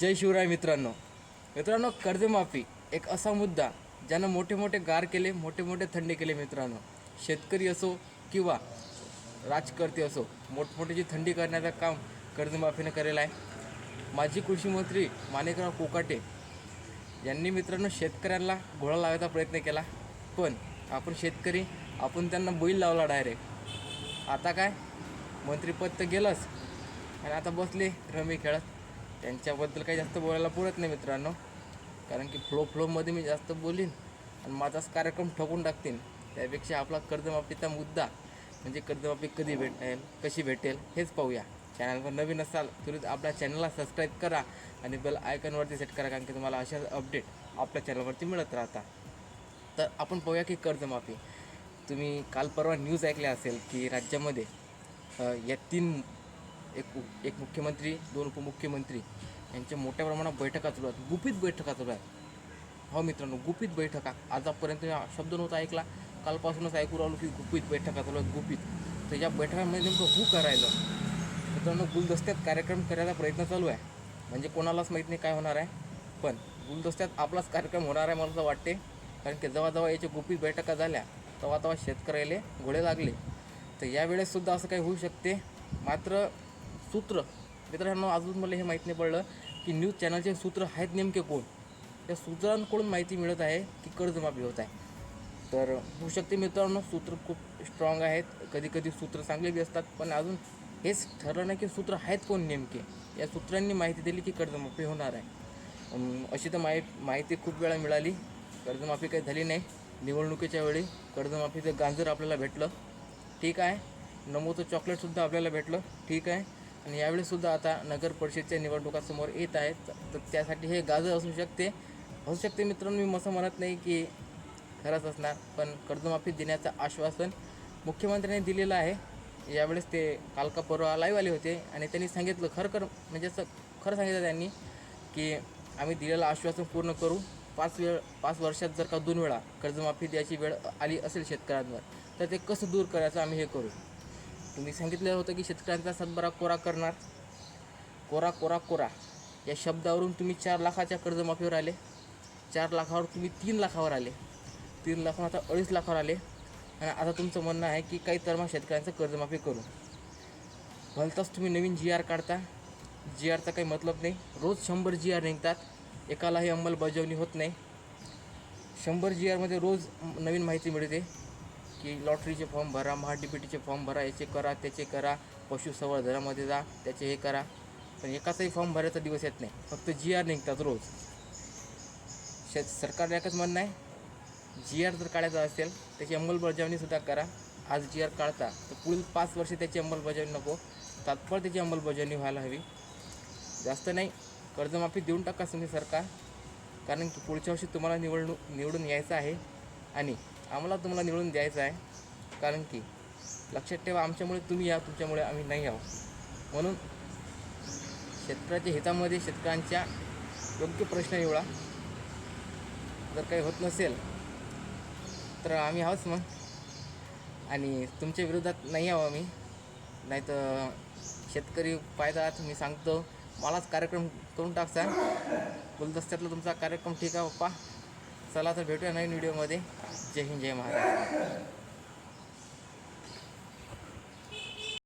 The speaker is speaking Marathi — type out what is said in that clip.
जय शिवराय मित्रांनो. मित्रांनो कर्जमाफी एक असा मुद्दा ज्यानं मोठे मोठे गार केले मोठे मोठे थंडे केले मित्रांनो. शेतकरी असो किंवा राजकर्ते असो मोठमोठ्याची थंडी करण्याचं काम कर्जमाफीनं केलेलं आहे. माजी कृषी मंत्री माणिकराव कोकाटे यांनी मित्रांनो शेतकऱ्यांना घोळा लावायचा प्रयत्न केला. पण आपण शेतकरी आपण त्यांना बैल लावला डायरेक्ट. आता काय? मंत्रिपद तर गेलंच. आणि आता बसले रमी खेळत. त्यांच्याबद्दल काही जास्त बोलायला पुरत नाही मित्रांनो. कारण की फ्लो फ्लोमध्ये मी जास्त बोलीन आणि माझाच कार्यक्रम ठोकून टाकतील त्यापेक्षा आपला कर्जमाफीचा मुद्दा म्हणजे कर्जमाफी कधी भेटेल कशी भेटेल हेच पाहूया. चॅनलवर नवीन असाल तरी आपल्या चॅनलला सबस्क्राईब करा आणि बेल आयकॉनवरती सेट करा कारण की तुम्हाला अशा अपडेट आपल्या चॅनलवरती मिळत राहतात तर आपण पाहूया की कर्जमाफी. तुम्ही काल परवा न्यूज ऐकल्या असेल की राज्यामध्ये या तीन एक एक मुख्यमंत्री दोन उपमुख्यमंत्री यांच्या मोठ्या प्रमाणात बैठका चालू आहेत. गुपित बैठका चालू आहेत. हो मित्रांनो गुपित बैठका. आजपर्यंत हा शब्द नव्हता ऐकला. कालपासूनच ऐकू राहिलो की गुपित बैठका चालू आहेत गुपित. तर या बैठकांमध्ये नेमकं हू करायचं? मित्रांनो गुलदस्त्यात कार्यक्रम करायचा प्रयत्न चालू आहे. म्हणजे कोणालाच माहीत नाही काय होणार आहे. पण गुलदस्त्यात आपलाच कार्यक्रम होणार आहे मला तर वाटते. कारण की जेव्हा याच्या गुपित बैठका झाल्या. तेव्हा तेव्हा शेतकऱ्याला घोडे लागले. तर यावेळेससुद्धा असं काही होऊ शकते. मात्र सूत्र. मित्रांनो अजून मला हे माहीत नाही पडलं की न्यूज चॅनलचे सूत्र आहेत नेमके कोण? त्या सूत्रांकडून माहिती मिळत आहे की कर्जमाफी होत आहे. तर होऊ शकते मित्रांनो सूत्र खूप स्ट्रॉंग आहेत. कधी कधी सूत्र चांगले बी असतात पण अजून हेच ठरलं नाही की सूत्र आहेत कोण नेमके. या सूत्रांनी माहिती दिली की कर्जमाफी होणार आहे. अशी तर माहि माहिती खूप वेळा मिळाली. कर्जमाफी काही झाली नाही. निवडणुकीच्या वेळी कर्जमाफीचं गांजर आपल्याला भेटलं. ठीक आहे. नमोचं चॉकलेटसुद्धा आपल्याला भेटलं. ठीक आहे. आणि यावेळीसुद्धा आता नगर परिषदच्या निवडणुका समोर येत आहेत. तर त्यासाठी हे गाजर असू शकते. असू शकते मित्रांनो मी असं म्हणत नाही की खरंच असणार पण कर्जमाफी देण्याचं आश्वासन मुख्यमंत्र्यांनी दिलेलं आहे. यावेळेस ते कालका परवा लाईव्ह आले होते आणि त्यांनी सांगितलं खरं खरं म्हणजे असं खरं सांगितलं त्यांनी की आम्ही दिलेलं आश्वासन पूर्ण करू. पाच वेळ पाच वर्षात जर का दोन वेळा कर्जमाफी द्यायची वेळ आली असेल शेतकऱ्यांवर तर ते कसं दूर करायचं आम्ही हे करू. तुम्ही सांगितलं होतं की शेतकऱ्यांचा सातबारा कोरा करणार. कोरा कोरा कोरा. या शब्दावरून तुम्ही चार लाखाच्या कर्जमाफीवर आले. चार लाखावर तुम्ही तीन लाखावर आले. तीन लाखावर आता अडीच लाखावर आले. आणि आता तुमचं म्हणणं आहे की काही तर मग शेतकऱ्यांचं कर्जमाफी करू. भलताच तुम्ही नवीन जी आर काढता. जी आरचा काही मतलब नाही. रोज शंभर जी आर निघतात. एकालाही अंमलबजावणी होत नाही. शंभर जी आरमध्ये रोज नवीन माहिती मिळते. की लॉटरीचे फॉर्म भरा महा डी पी टीचे फॉर्म भरा याचे करा त्याचे करा पशुसंवर्धनामध्ये जा त्याचे हे करा. पण एकाचाही फॉर्म भरायचा दिवस येत नाही. फक्त जी आर निघतात रोज. शेत सरकारला एकच म्हणणं आहे जी आर जर काढायचा असेल त्याची अंमलबजावणीसुद्धा करा. आज जी आर काढता तर पुढील पाच वर्षे त्याची अंमलबजावणी नको. तात्पर त्याची अंमलबजावणी व्हायला हवी. जास्त नाही कर्जमाफी देऊन टाका तुम्ही सरकार. कारण की पुढच्या वर्षी तुम्हाला निवडणूक निवडून यायचं आहे. आणि आम्हाला तुम्हाला निवडून द्यायचं आहे. कारण की लक्षात ठेवा आमच्यामुळे तुम्ही या तुमच्यामुळे आम्ही नाही आहोत. म्हणून शेतकऱ्याच्या हितामध्ये शेतकऱ्यांच्या योग्य प्रश्न निवडा. जर काही होत नसेल तर आम्ही आहोच मग. आणि तुमच्या विरोधात नाही आहो आम्ही. नाही तर शेतकरी पायदात मी सांगतो. मलाच कार्यक्रम करून टाकसा गुलदस्त्यातला तुमचा कार्यक्रम ठीक आहे पप्पा. चला तर भेटूया नवीन व्हिडिओमध्ये. जय हिंद जय महाराज